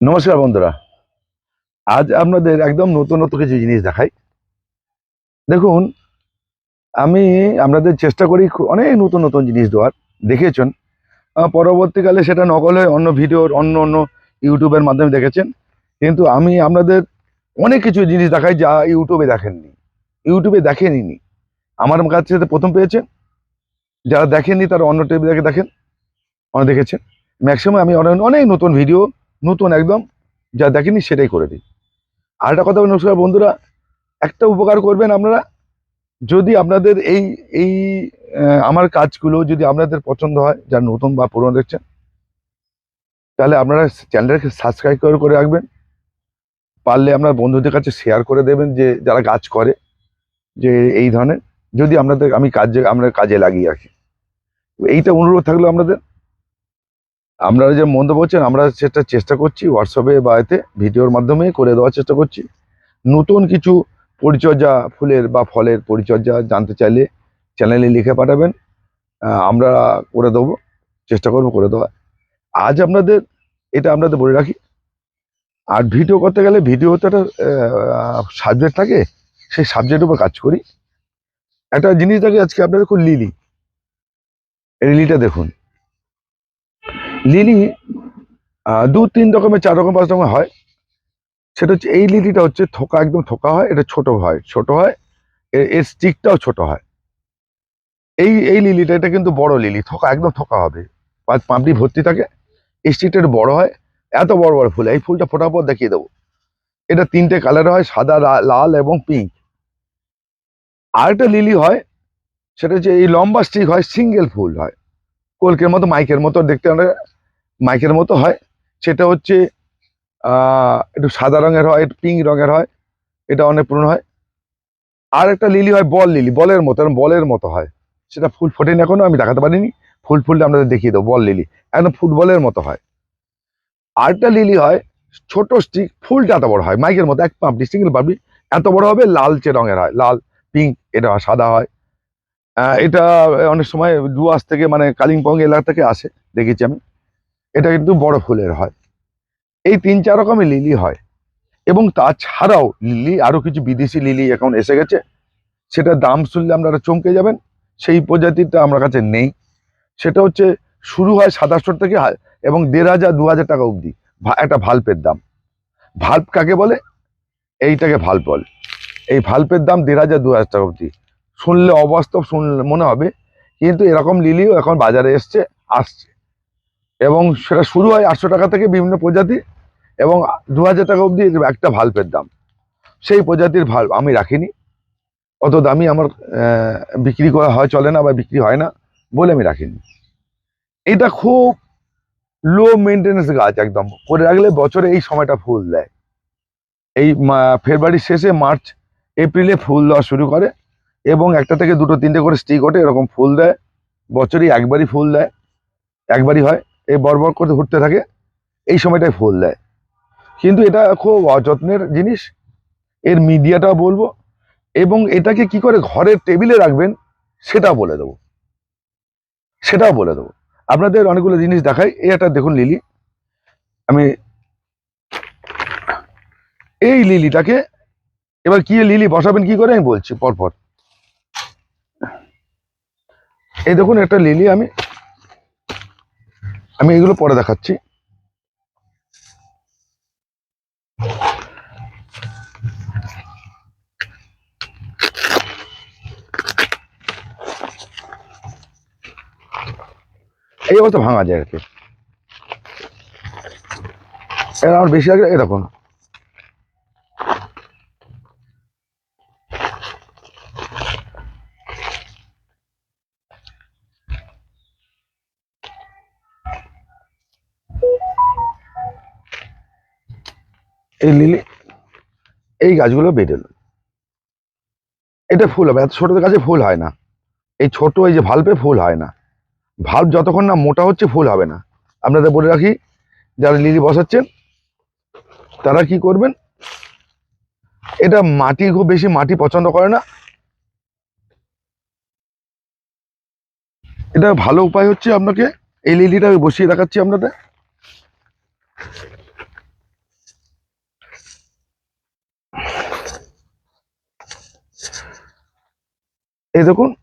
নমস্কার বন্ধুরা। আজ আপনাদের একদম নতুন নতুন কিছু জিনিস দেখাই। দেখুন, আমি আপনাদের চেষ্টা করি অনেক নতুন নতুন জিনিস দেওয়ার। দেখেছেন? পরবর্তীকালে সেটা নকল হয়ে অন্য ভিডিওর, অন্য অন্য ইউটিউবের মাধ্যমে দেখেছেন। কিন্তু আমি আপনাদের অনেক কিছু জিনিস দেখাই যা ইউটিউবে দেখেননি। ইউটিউবে দেখেনি আমার কাছে প্রথম পেয়েছেন। যারা দেখেননি তারা অন্য টিভি দেখে দেখেন। অনেক দেখেছেন। ম্যাক্সিমাম আমি অনেক অনেক নতুন ভিডিও নতুন একদম, যা দেখেনি সেটাই করে দিই। আর একটা কথা নমস্কার বন্ধুরা, একটা উপকার করবেন আপনারা, যদি আপনাদের এই এই আমার কাজগুলো যদি আপনাদের পছন্দ হয়, যারা নতুন বা পুরনো দেখছেন, তাহলে আপনারা চ্যানেলটাকে সাবস্ক্রাইব করে করে রাখবেন। পারলে আপনার বন্ধুদের কাছে শেয়ার করে দেবেন যে, যারা কাজ করে, যে এই ধরনের, যদি আপনাদের, আমি কাজে, আমরা কাজে লাগিয়ে রাখি। এইটা অনুরোধ থাকল আপনাদের। আপনারা যে মন্দ বলছেন আমরা সেটা চেষ্টা করছি হোয়াটসঅ্যাপে বা এতে ভিডিওর মাধ্যমে করে দেওয়ার চেষ্টা করছি। নতুন কিছু পরিচর্যা ফুলের বা ফলের পরিচর্যা জানতে চাইলে চ্যানেলে লিখে পাঠাবেন। আমরা করে দেবো, চেষ্টা করব করে দেওয়া আজ আপনাদের, এটা আপনাদের বলে রাখি, আর ভিডিও করতে গেলে ভিডিও তো একটা সাবজেক্ট থাকে, সেই সাবজেক্টের উপর কাজ করি। একটা জিনিস দেখি আজকে আপনাদের খুব লিলি লিলিটা দেখুন। লিলি দু, তিন রকমের, চার রকম, পাঁচ রকমের হয়। সেটা হচ্ছে, এই লিলিটা হচ্ছে থোকা, একদম থোকা হয়, এটা ছোট হয় ছোট হয় এর স্টিকটাও ছোট হয়। এই এই লিলিটা, এটা কিন্তু বড় লিলি, থোকা, একদম থোকা হবে। পাপড়ি ভর্তি থাকে, এই স্টিকটা বড় হয়, এত বড় বড় ফুল, এই ফুলটা ফোটার পর দেখিয়ে দেবো। এটা তিনটে কালার হয়, সাদা লাল এবং পিঙ্ক আরেকটা লিলি হয়, সেটা হচ্ছে, এই লম্বা স্টিক হয় সিঙ্গেল ফুল হয়। কলকের মতো, মাইকের মতো দেখতে অনেক মাইকের মতো হয়। সেটা হচ্ছে একটু সাদা রঙের হয়, একটু পিঙ্ক রঙের হয়। এটা অনেক পুরনো হয়। আর একটা লিলি হয়, বল লিলি বলের মতো বলের মতো হয়। সেটা ফুল ফোটেনি এখনও, আমি দেখাতে পারিনি। ফুল ফুলটা আপনাদের দেখিয়ে দেবো, বল লিলি একদম ফুটবলের মতো হয়। আরেকটা লিলি হয়, ছোট স্টিক ফুলটা এত বড় হয়। মাইকের মতো, এক পাপড়ি সিঙ্গেল পাপড়ি, এত বড় হবে, লালচে রঙের হয়, লাল পিঙ্ক এটা সাদা হয়। এটা অনেক সময় ডুয়ার্স থেকে মানে কালিম্পং এলাকা থেকে আসে, দেখেছি আমি। এটা কিন্তু বড় ফুলের হয়। এই তিন চার রকমের লিলি হয়। এবং তাছাড়াও লিলি, আরও কিছু বিদেশি লিলি এখন এসে গেছে। সেটা দাম শুনলে আপনারা চমকে যাবেন। সেই প্রজাতিটা আমার কাছে নেই। সেটা হচ্ছে শুরু হয় সাতাশশো থেকে এবং দেড় হাজার, দু হাজার টাকা অবধি। একটা ভাল্পের দাম। ভাল্প কাকে বলে? এইটাকে ভাল্প বলে। এই ভাল্পের দাম দেড় হাজার, দু হাজার টাকা অবধি। শুনলে অবাস্তব, শুনলে মনে হবে। কিন্তু এরকম লিলিও এখন বাজারে এসছে, আসছে। এবং সেটা শুরু হয় আটশো টাকা থেকে বিভিন্ন প্রজাতি এবং দু হাজার টাকা অবধি একটা ভাল্পের দাম। সেই প্রজাতির ভাল্ব আমি রাখিনি। অত দামি আমার বিক্রি করা হয়, চলে না বা বিক্রি হয় না বলে আমি রাখিনি। এটা খুব লো মেনটেন্যান্স গাছ একদম। করে রাখলে বছরে এই সময়টা ফুল দেয়। এই ফেব্রুয়ারির শেষে মার্চ, এপ্রিলে ফুল দেওয়া শুরু করে এবং একটা থেকে দুটো তিনটে করে স্টিক ওঠে, এরকম ফুল দেয়। বছরে একবারই ফুল দেয়। একবারই হয়। এই বরবর করে ঘুরতে থাকে, এই সময়টায় ফুল দেয়। কিন্তু এটা খুব অযত্নের জিনিস। এর মিডিয়াটাও বলব, এবং এটাকে কি করে ঘরের টেবিলে রাখবেন সেটা বলে দেবো। সেটাও বলে দেবো। আপনাদের অনেকগুলো জিনিস দেখাই। এই একটা দেখুন লিলি। আমি এই লিলিটাকে, এবার কি লিলি বসাবেন, কি করে? আমি বলছি, পরপর। এই দেখুন একটা লিলি আমি আমি এগুলো পরে দেখাচ্ছি। এই অবস্থা ভাঙা যায় আর কি। এরা আমার বেশি আগে এরকম এই লিলি, এই গাছগুলো বেড়ে এলো। এটা ফুল হবে, এত ছোট গাছে ফুল হয় না। এই ছোট, এই যে ভাল্পে ফুল হয় না। ভাল্ব যতক্ষণ না মোটা হচ্ছে, ফুল হবে না। আপনাদের বলে রাখি, যারা লিলি বসাচ্ছেন, তারা কি করবেন? এটা মাটি, খুব বেশি মাটি পছন্দ করে না। এটা ভালো উপায় হচ্ছে আপনাকে, এই লিলিটা বসিয়ে দেখাচ্ছি আপনাদের। এই দেখুন,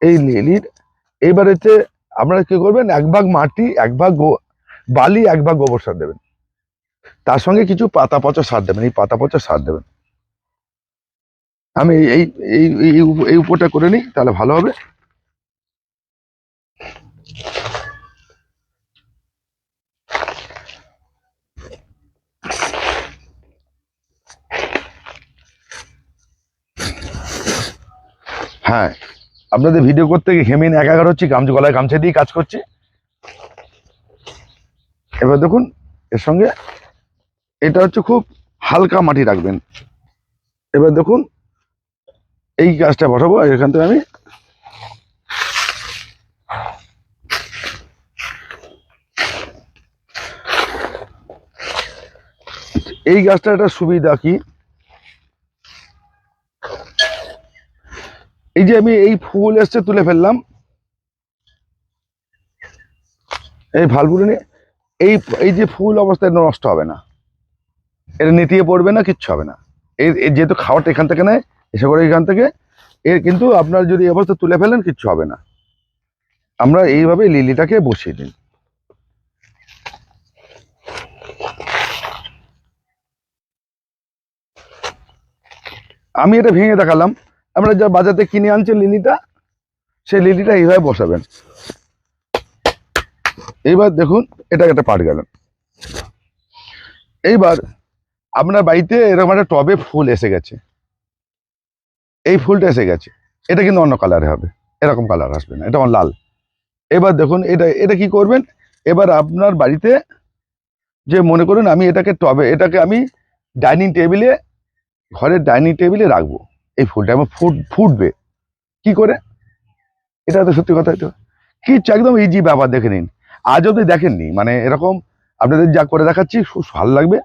এই লিলির। হচ্ছে আপনারা কি করবেন? এক ভাগ মাটি, এক ভাগ বালি, এক ভাগ গোবর সার দেবেন। তার সঙ্গে কিছু পাতা পচা সার দেবেন। এই পাতা পচা সার দেবেন। আমি এই এই এই উপ- এই উপরটা করে নিই, তাহলে ভালো হবে। হ্যাঁ। আপনাদের ভিডিও করতে গিয়ে ঘেমিন একাগার হচ্ছে, গামছা গলায় গামছা দিয়ে কাজ করছি। এবার দেখুন, এর সঙ্গে এটা হচ্ছে খুব হালকা মাটি রাখবেন। এবার দেখুন, এই গাছটা বসাবো এখান থেকে আমি এই গাছটা একটা সুবিধা কি? এই যে আমি এই ফুল এসছে তুলে ফেললাম। এই ফালগুলো নিয়ে এই এই যে ফুল অবস্থায় নষ্ট হবে না। এটা নেতিয়ে পড়বে না, কিচ্ছু হবে না। এর যেহেতু খাওয়াটা এখান থেকে নেয়, এসে করে এখান থেকে, এর কিন্তু আপনার যদি এই অবস্থা তুলে ফেলেন, কিচ্ছু হবে না। আমরা এইভাবে লিলিটাকে বসিয়ে দিন। আমি এটা ভেঙে দেখালাম। আমরা যা বাজারে কিনে আনছে লিলিটা, সেই লিলিটা এইভাবে বসাবেন। এইবার দেখুন এটা একটা পাট গেল এইবার আপনার বাড়িতে এরকম একটা টবে ফুল এসে গেছে। এই ফুলটা এসে গেছে। এটা কিন্তু অন্য কালারে হবে। এরকম কালার আসবে না। এটা আমার লাল। এবার দেখুন, এটা এটা কি করবেন? এবার আপনার বাড়িতে যে মনে করুন, আমি এটাকে টবে, এটাকে আমি ডাইনিং টেবিলে ঘরের ডাইনিং টেবিলে রাখব। এই ফুলটা আমার ফুট, ফুটবে। কি করে? এটা তো সত্যি কথা তো কিচ্ছু একদম ইজি ব্যাপার, দেখে নিন। আজ অব্দি দেখেননি মানে এরকম আপনাদের যা করে দেখাচ্ছি, খুব ভালো লাগবে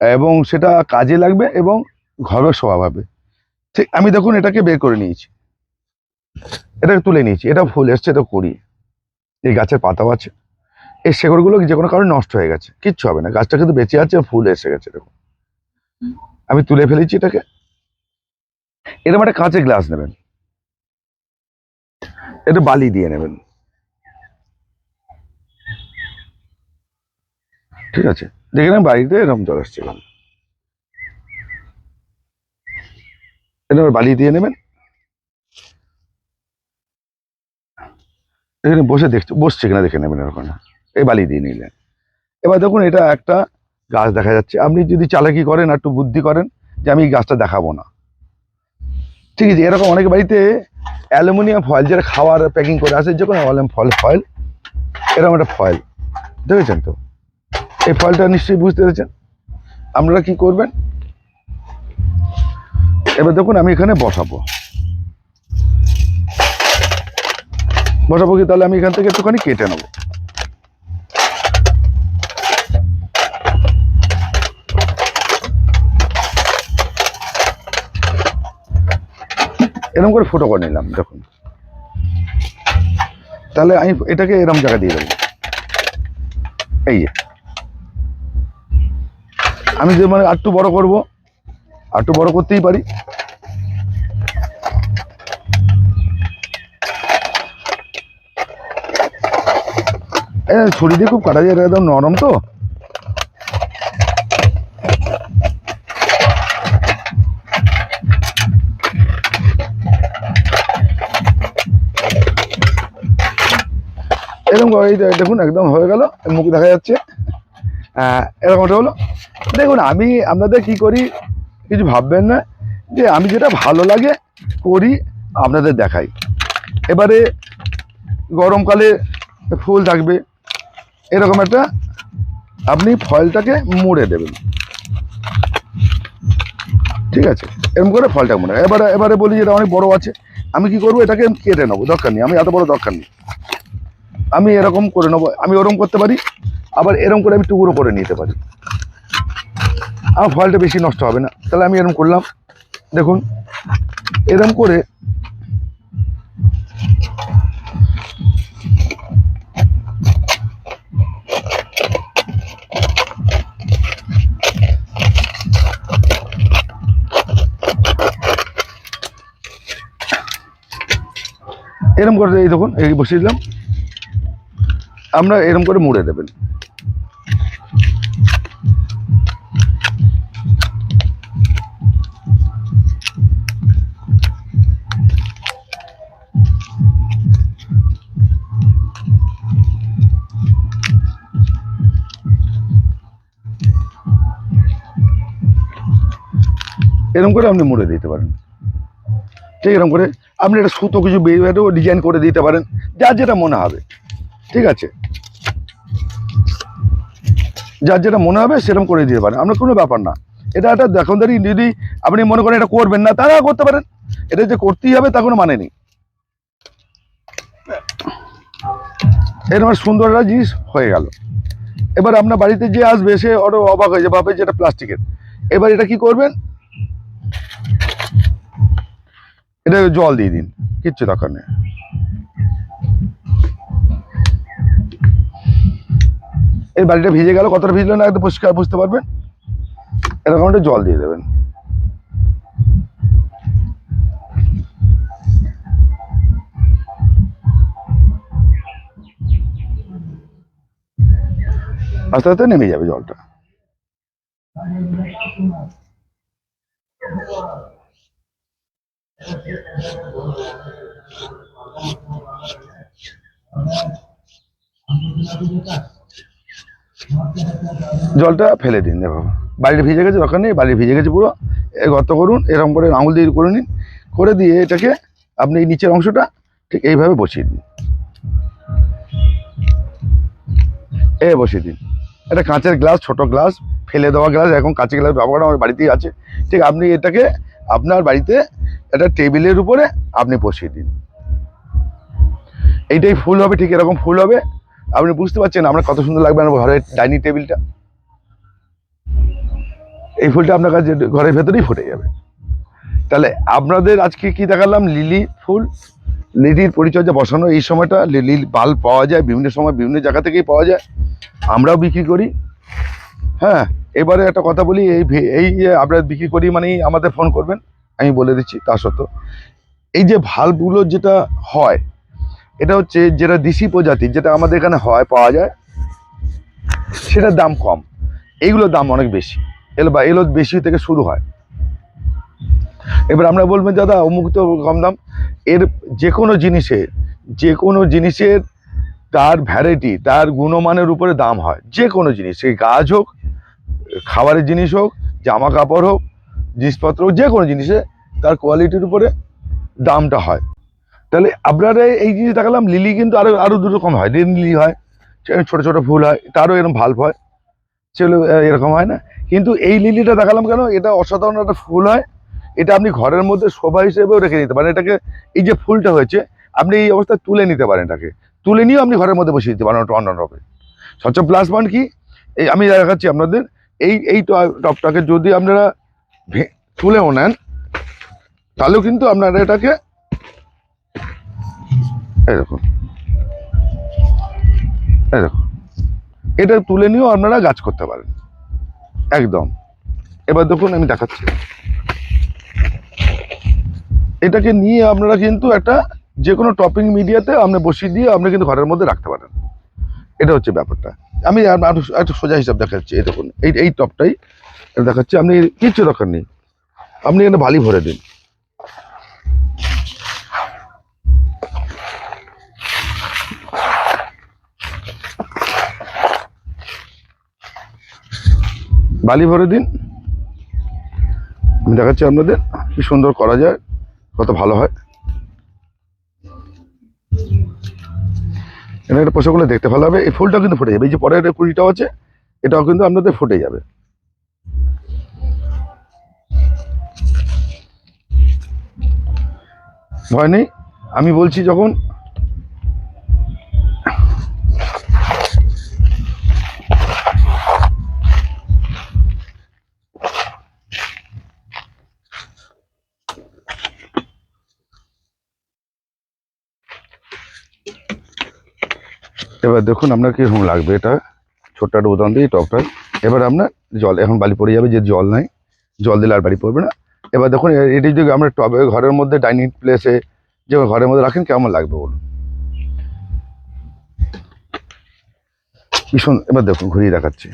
এবং সেটা কাজে লাগবে এবং ঘরোয়া স্বভাব হবে। ঠিক, আমি দেখুন এটাকে বের করে নিয়েছি। এটাকে তুলে নিয়েছি, এটা ফুল এসছে এটা করি এই গাছের পাতাও আছে। এই শেকড়গুলো যে কোনো কারণে নষ্ট হয়ে গেছে, কিচ্ছু হবে না, গাছটা কিন্তু বেঁচে আছে, ফুল এসে গেছে, দেখুন। আমি তুলে ফেলেছি এটাকে। এরকম একটা কাঁচের গ্লাস নেবেন। এটা বালি দিয়ে নেবেন। ঠিক আছে? দেখে নেন বাড়িতে এরকম জল আসছে বালি দিয়ে নেবেন। এখানে বসে দেখছে বসছে কিনা দেখে নেবেন এরকম। এই বালি দিয়ে নিলেন। এবার দেখুন, এটা একটা গাছ দেখা যাচ্ছে। আপনি যদি চালাকি করেন একটু বুদ্ধি করেন যে আমি এই গাছটা দেখাবো না। ঠিক আছে, এরকম অনেক বাড়িতে অ্যালুমিনিয়াম ফয়েল, যেটা খাওয়ার প্যাকিং করে আসে যে কোনো অ্যালুমিনিয়াম ফল ফয়েল, এরকম একটা ফয়েল, দেখেছেন তো? এই ফয়েলটা নিশ্চয়ই বুঝতে পেরেছেন? আপনারা কি করবেন? এবার দেখুন, আমি এখানে বসাবো। বসাবো কি? তাহলে আমি এখান থেকে একটুখানি কেটে নেব। এরকম করে ফুটো করে নিলাম, দেখুন। তাহলে আমি এটাকে এরকম জায়গা দিয়ে দেবো। এই যে। আমি যে মানে আরটু বড় করব আরটু বড় করতেই পারি। ছুরি দিয়ে খুব কাটা যায় একদম নরম তো। এরকম দেখুন, একদম হয়ে গেল মুখ দেখা যাচ্ছে। এরকমটা হলো। দেখুন, আমি আপনাদের কি করি, কিছু ভাববেন না, যে আমি যেটা ভালো লাগে করি, আপনাদের দেখাই। এবারে গরমকালে ফুল থাকবে, এরকম একটা, আপনি ফলটাকে মুড়ে দেবেন। ঠিক আছে, এরকম করে ফলটা মুড়ে এবারে এবারে বলি, যেটা অনেক বড় আছে, আমি কি করব, এটাকে কেটে নেব, দরকার নেই, আমি এত বড় দরকার নেই। আমি এরকম করে নেব, আমি ওরকম করতে পারি, আবার এরকম করে আমি টুকরো করে নিতে পারি। আমার ফলটা বেশি নষ্ট হবে না, তাহলে আমি এরকম করলাম, দেখুন এরকম করে এরম করে এই দেখুন, এই বসিয়ে দিলাম। আমরা এরম করে মুড়ে দেবেন। এরকম করে আপনি মুড়ে দিতে পারেন। ঠিক এরকম করে আপনি একটা সুতো কিছু বেরিয়েও ডিজাইন করে দিতে পারেন, যার যেটা মনে হবে। ঠিক আছে? যার যেটা মনে হবে সেরকম করে দিতে পারেন। আপনার কোনো ব্যাপার না। এটা একটা দেখনদারি, যদি আপনি মনে করেন এটা করবেন না তারা করতে পারেন। এটা যে করতেই হবে তা কোনো মানে নেই। এরকম একটা সুন্দর একটা জিনিস হয়ে গেল। এবার আপনার বাড়িতে যে আসবে, সে ওটা অবাক হয়ে যাবে, ভাবে যে এটা প্লাস্টিকের। এবার এটা কি করবেন? এটা জল দিয়ে দিন, কিচ্ছু দরকার নেই। এই বাড়িটা ভিজে গেল, কতটা ভিজলো না একদম পরিষ্কার, বুঝতে পারবেন? এরকম একটা জল দিয়ে দেবেন। আস্তে আস্তে নেমে যাবে জলটা। জলটা ফেলে দিন দেখো বাড়িটা ভিজে গেছে, দরকার নেই, বাড়ি ভিজে গেছে পুরো। গর্ত করুন, এরকম করে আঙুল দিয়ে করে নিন, করে দিয়ে এটাকে আপনি এই নিচের অংশটা ঠিক এইভাবে বসিয়ে দিন। এ বসিয়ে দিন। একটা কাঁচের গ্লাস, ছোট গ্লাস, ফেলে দেওয়া গ্লাস এখন কাঁচের গ্লাস ব্যবহার আমার বাড়িতেই আছে। ঠিক আপনি এটাকে আপনার বাড়িতে একটা টেবিলের উপরে আপনি বসিয়ে দিন। এইটাই ফুল হবে, ঠিক এরকম ফুল হবে। আপনি বুঝতে পারছেন আমরা কত সুন্দর লাগবে আমার ঘরের ডাইনিং টেবিলটা? এই ফুলটা আপনার কাছে ঘরের ভেতরেই ফুটে যাবে। তাহলে আপনাদের আজকে কি দেখালাম? লিলি ফুল। লিলির পরিচর্যা বসানো এই সময়টা। লিলির বাল পাওয়া যায়, বিভিন্ন সময় বিভিন্ন জায়গা থেকেই পাওয়া যায়। আমরাও বিক্রি করি। হ্যাঁ এবারে একটা কথা বলি, এই এই যে আমরা বিক্রি করি মানেই আমাদের ফোন করবেন। আমি বলে দিচ্ছি তা সত্ত্বেও। এই যে ভালগুলো যেটা হয় এটা হচ্ছে যেটা দেশি প্রজাতির যেটা আমাদের এখানে হয়, পাওয়া যায়, সেটার দাম কম। এইগুলোর দাম অনেক বেশি। এলো বা, এলো বেশি থেকে শুরু হয়। এবার আমরা বলবেন দাদা, অমুক তো কম দাম। এর যে কোনো জিনিসের যে কোনো জিনিসের তার ভ্যারাইটি তার গুণমানের উপরে দাম হয়। যে কোনো জিনিস সেই গাছ হোক, খাবারের জিনিস হোক, জামা কাপড় হোক, জিনিসপত্র হোক যে কোনো জিনিসে তার কোয়ালিটির উপরে দামটা হয়। তাহলে আপনারা এই জিনিস দেখালাম, লিলি কিন্তু আরও আরও দু রকম হয়। রেন লিলি হয় ছোট ছোট ফুল হয়, তারও এরকম ভাল্ব হয়। সেগুলো এরকম হয় না? কিন্তু এই লিলিটা দেখালাম কেন? এটা অসাধারণ একটা ফুল হয়। এটা আপনি ঘরের মধ্যে শোভা হিসেবেও রেখে নিতে পারেন। এটাকে, এই যে ফুলটা হয়েছে, আপনি এই অবস্থায় তুলে নিতে পারেন এটাকে। তুলে নিয়েও আপনি ঘরের মধ্যে বসিয়ে দিতে পারেন, ওটা অন্য রকম স্বচ্ছ প্লাস পয়েন্ট কি? এই আমি দেখাচ্ছি আপনাদের। এই এই টপটাকে যদি আপনারা তুলেও নেন, তাহলেও কিন্তু আপনারা এটাকে এই দেখুন। এই দেখুন। এটা তুলে নিয়েও আপনারা গাছ করতে পারেন। একদম। এবার দেখুন, আমি দেখাচ্ছি। এটাকে নিয়ে আপনারা কিন্তু একটা যে কোনো টপিং মিডিয়াতে আপনি বসিয়ে দিয়ে আপনি কিন্তু ঘরের মধ্যে রাখতে পারেন। এটা হচ্ছে ব্যাপারটা। আমি একটা সোজা হিসাব দেখাচ্ছি, এই দেখুন। এই এই টপটাই দেখাচ্ছি। আপনি কিচ্ছু দরকার নেই। আপনি এখানে বালি ভরে দিন। বালি ভরে দিন। আমি দেখাচ্ছি আপনাদের কি সুন্দর করা যায়, কত ভালো হয়। এটা একটা পোশাকগুলো দেখতে ভালো হবে। এই ফুলটাও কিন্তু ফুটে যাবে। এই যে পরের কুড়িটাও আছে, এটাও কিন্তু আপনাদের ফুটে যাবে। ভয় নেই। আমি বলছি যখন এবার দেখুন আপনার কীরকম লাগবে এটা। ছোট্ট একটা উদাহরণ দিই টকটা এবার আপনার জল এখন বালি পড়ে যাবে যে জল নাই জল দিলে আর বাড়ি পড়বে না। এবার দেখুন এটি যদি আমরা টবে ঘরের মধ্যে ডাইনিং প্লেসে যে ঘরের মধ্যে রাখেন কেমন লাগবে বলুন? ভীষণ এবার দেখুন ঘুরিয়ে দেখাচ্ছি।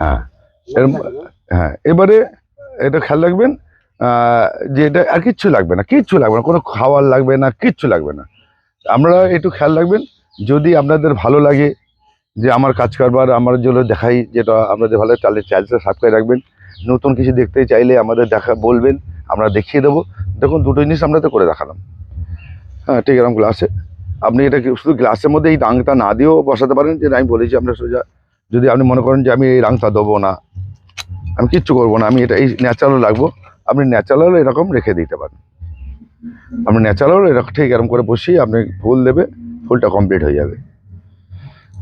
হ্যাঁ? এরম- হ্যাঁ এবারে এটা খেয়াল রাখবেন যে এটা আর কিচ্ছু লাগবে না, কিচ্ছু লাগবে না, কোনো খাওয়ার লাগবে না, কিচ্ছু লাগবে না। আমরা একটু খেয়াল রাখবেন, যদি আপনাদের ভালো লাগে যে আমার কাজ কারবার, আমার জন্য দেখাই যেটা আপনাদের ভালো তাহলে চ্যানেলটা সাবস্ক্রাইব রাখবেন। নতুন কিছু দেখতে চাইলে আমাদের দেখা, বলবেন, আমরা দেখিয়ে দেবো। দেখুন, দুটো জিনিস আমরা তো করে দেখালাম। হ্যাঁ ঠিক এরকম গ্লাসে আপনি এটা শুধু গ্লাসের মধ্যে এই রাংটা না দিয়েও বসাতে পারেন? যে আমি বলেছি আমরা সোজা, যদি আপনি মনে করেন যে আমি এই রাংটা দেবো না, আমি কিচ্ছু করব না, আমি এটা এই ন্যাচারাল রাখব আপনি ন্যাচারাল এরকম রেখে দিতে পারেন। আপনি ন্যাচারাল এরকম, ঠিক এরকম করে বসিয়ে আপনি ফুল দেবে, ফুলটা কমপ্লিট হয়ে যাবে।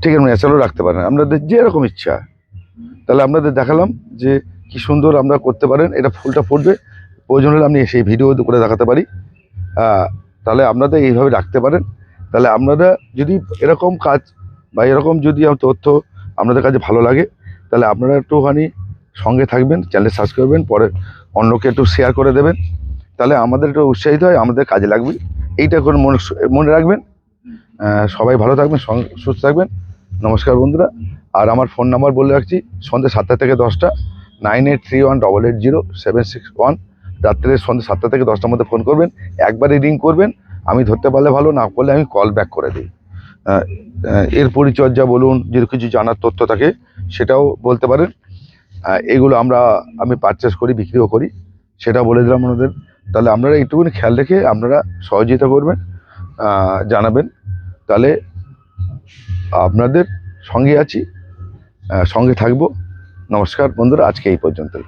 ঠিক এরকম ন্যাচারাল রাখতে পারেন। আপনাদের যেরকম ইচ্ছা। তাহলে আপনাদের দেখালাম যে কি সুন্দর আমরা করতে পারেন। এটা ফুলটা ফুটবে। প্রয়োজন হলে আমি সেই ভিডিও করে দেখাতে পারি। তাহলে আপনাদের এইভাবে রাখতে পারেন। তাহলে আপনারা যদি এরকম কাজ বা এরকম যদি তথ্য আপনাদের কাছে ভালো লাগে, তাহলে আপনারা একটুখানি সঙ্গে থাকবেন চ্যানেল সাবস্ক্রাইব করবেন, পরে অন্যকে একটু শেয়ার করে দেবেন। তাহলে আমাদের একটু উৎসাহিত হয়, আমাদের কাজে লাগবে। এইটা করে মনে মনে রাখবেন। সবাই ভালো থাকবেন সুস্থ থাকবেন। নমস্কার বন্ধুরা। আর আমার ফোন নাম্বার বলে রাখছি, সন্ধ্যে সাতটা থেকে দশটা। Nine eight three one double eight zero seven six one রাত্রে সন্ধ্যে সাতটা থেকে দশটার মধ্যে ফোন করবেন। একবারই রিং করবেন। আমি ধরতে পারলে ভালো, না করলে আমি কল ব্যাক করে দিই। এর পরিচর্যা বলুন, যদি কিছু জানার তথ্য থাকে, সেটাও বলতে পারেন। এগুলো আমরা, আমি পারচেস করি, বিক্রিও করি। সেটা বলে দিলাম ওনাদের। তাহলে আপনারা একটুখানি খেয়াল রেখে আপনারা সহযোগিতা করবেন জানাবেন। তাহলে আপনাদের সঙ্গে আছি সঙ্গে থাকব। নমস্কার বন্ধুরা, আজকে এই পর্যন্তই।